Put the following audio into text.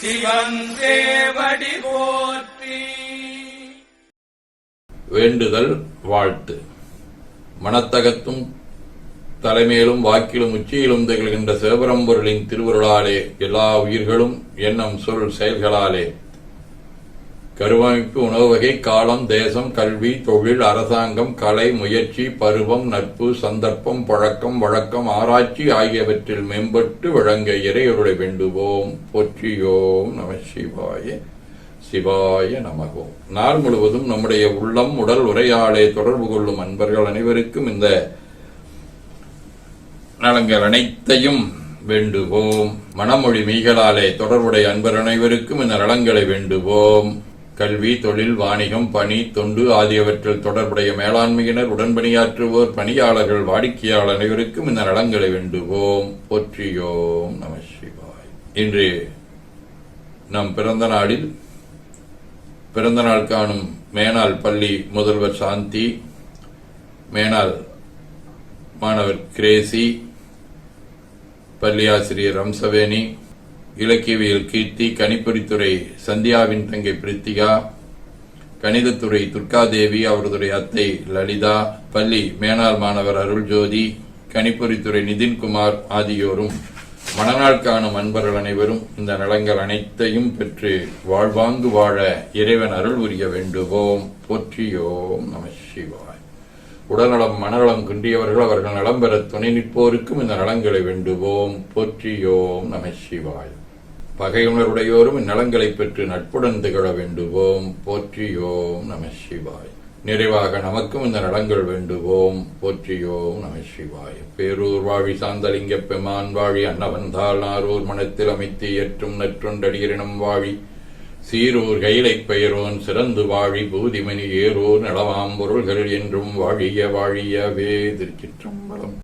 சிவன் போற்றி. வேண்டுதல் வாழ்த்து. மனத்தகத்தும் தலைமையிலும் வாக்கிலும் உச்சியிலும் திகழ்கின்ற சிவபரம்பொருளின் திருவருளாலே எல்லா உயிர்களும் எண்ணம் சொல் செயல்களாலே. கருவமைப்பு உணவு வகை காலம் தேசம் கல்வி தொழில் அரசாங்கம் கலை முயற்சி பருவம் நட்பு சந்தர்ப்பம் பழக்கம் வழக்கம் ஆராய்ச்சி ஆகியவற்றில் மேம்பட்டு வழங்க இறையருளை வேண்டுவோம். போற்றியோம் நம சிவாய சிவாய நமகோம் நாள் முழுவதும் நம்முடைய உள்ளம் உடல் உரையாடை தொடர்பு கொள்ளும் அன்பர்கள் அனைவருக்கும் இந்த நலங்கள் அனைத்தையும் வேண்டுவோம். மனமொழி மீகளாலே தொடர்புடைய அன்பர் அனைவருக்கும் இந்த நலங்களை வேண்டுவோம். கல்வி தொழில் வாணிகம் பணி தொண்டு ஆகியவற்றில் தொடர்புடைய மேலாண்மையினர் உடன்பணியாற்றுவோர் பணியாளர்கள் வாடிக்கையாளர் அனைவருக்கும் இந்த நலங்களை வேண்டுவோம். போற்றியோம் நம சிவாய். இன்று நம் பிறந்த நாளில் பிறந்த நாள் காணும் மேனாள் பள்ளி முதல்வர் சாந்தி மேனாள் மாணவர் கிரேசி பள்ளி ஆசிரியர் ரம்சவேணி இலக்கியவியல் கீர்த்தி கணிப்பொறித்துறை சந்தியாவின் தங்கை பிரித்திகா கணிதத்துறை துர்காதேவி அவரதுடைய அத்தை லலிதா பள்ளி மேனாள் மாணவர் அருள்ஜோதி கணிப்பொறித்துறை நிதின்குமார் ஆகியோரும் மணநாள் காணும் அன்பர்கள் அனைவரும் இந்த நலங்கள் அனைத்தையும் பெற்று வாழ்வாங்கு வாழ இறைவன் அருள் புரிய வேண்டுவோம். போற்றியோம் நம சிவாய். உடல்நலம் மனநலம் குன்றியவர்கள் அவர்கள் நலம் பெற துணை நிற்போருக்கும் இந்த நலங்களை வேண்டுவோம். போற்றியோம் நம சிவாய். பகையுணருடையோரும் இந்நலங்களை பெற்று நட்புடன் திகழ வேண்டுவோம். போற்றியோம் நம சிவாய். நிறைவாக நமக்கும் இந்த நலங்கள் வேண்டுவோம். போற்றியோம் நம சிவாய். பேரூர் வாழி சாந்தலிங்க பெமான் வாழி அன்னவந்தால் நாரூர் மனத்தில் அமைத்து ஏற்றும் நற்றொண்டடியினம் வாழி சீரூர் கைலை பெயரோன் சிறந்து வாழி பூதிமணி ஏரோர் நலமாம் பொருள்கள் என்றும் வாழிய வாழியவே திருச்சிற்றம்பலம்.